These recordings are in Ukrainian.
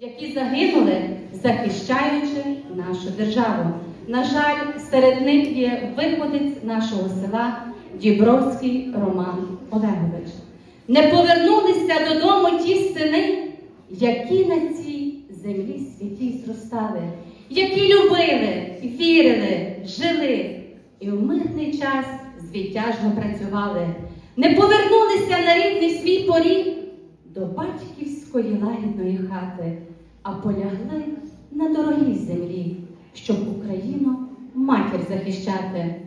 які загинули, захищаючи нашу державу. На жаль, серед них є виходець нашого села Дібровський Роман Олегович. Не повернулися додому ті сини, які на цій землі святій зростали, які любили, вірили, жили і в мирний час звітяжно працювали, не повернулися на рідний свій поріг до батьківської лагідної хати, а полягли на дорогій землі, щоб Україну матір захищати.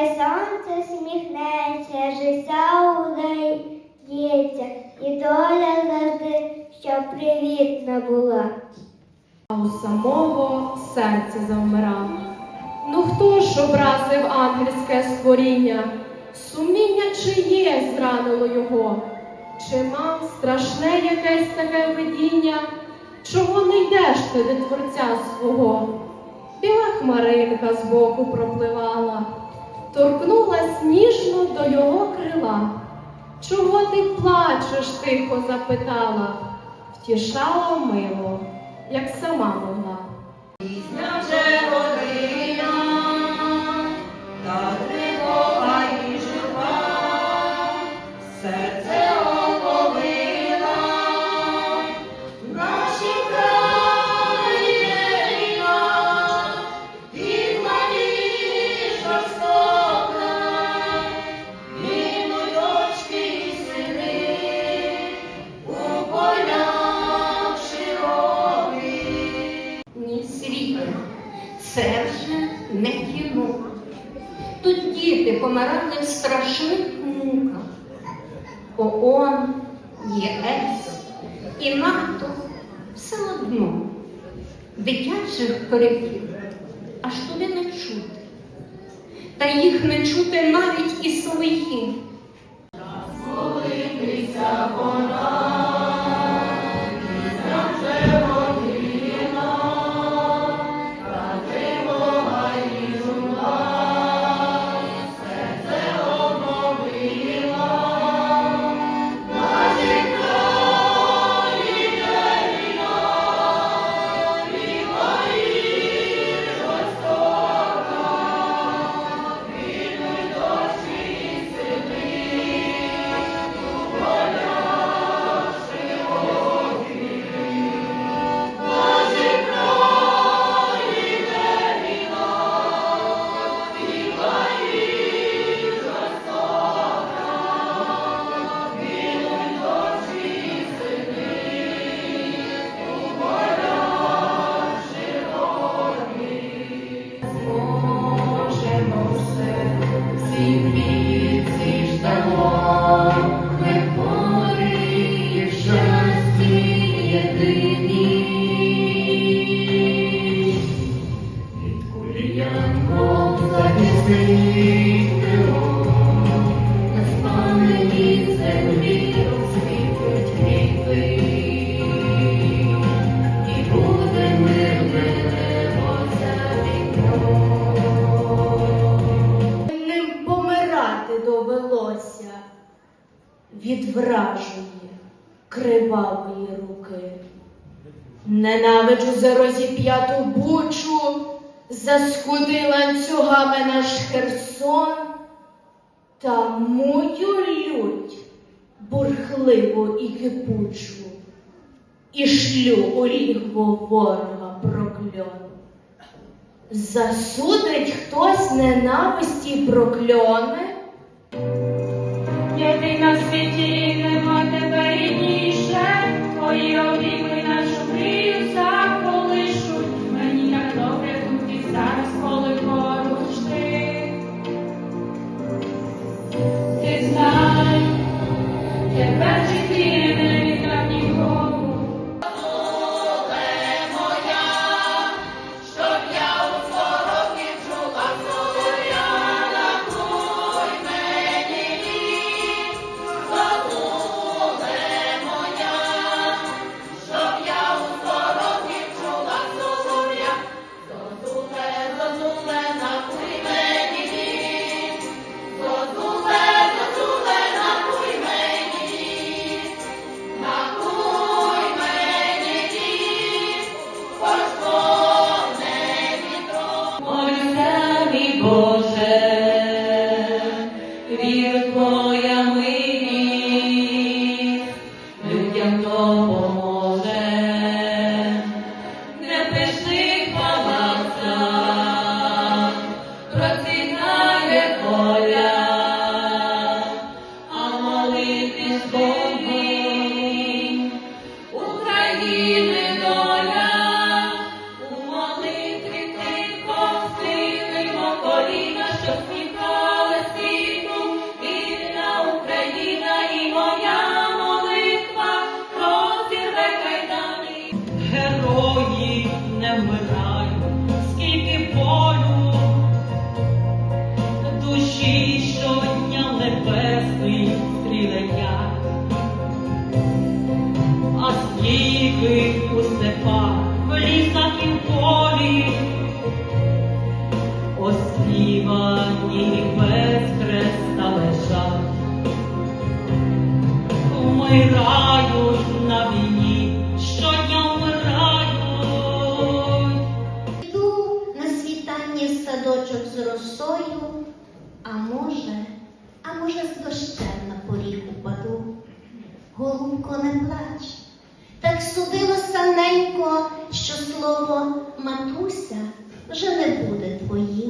Хай сонце сміхнеться, життя удається, і доля завжди, щоб привітна була. а у самого серце завмирав. Ну хто ж образив ангельське створіння? Суміння чиє зранило його? Чи мав страшне якесь таке видіння? Чого не йдеш ти до творця свого? Біла хмаринка збоку пропливала, торкнулась ніжно до його крила. Чого ти плачеш? тихо запитала, втішала мило, як сама могла. В страшних муках. ООН, ЄС і НАТО все одно дитячих криків аж туди не чути. Та їх не чути навіть і свої. Зможемо обривав мої руки. Ненавиджу за розіп'яту бучу, за скудий ланцюгами наш Херсон, та мою лють бурхливу і кипучу, і шлю у рігво ворога прокльон. Засудить хтось ненависті прокльони. Thank you. мені садочок з росою, а може, а може, з дощем на поріг упаду. Голубко, не плач, так судило саненько, що слово матуся вже не буде твоїм.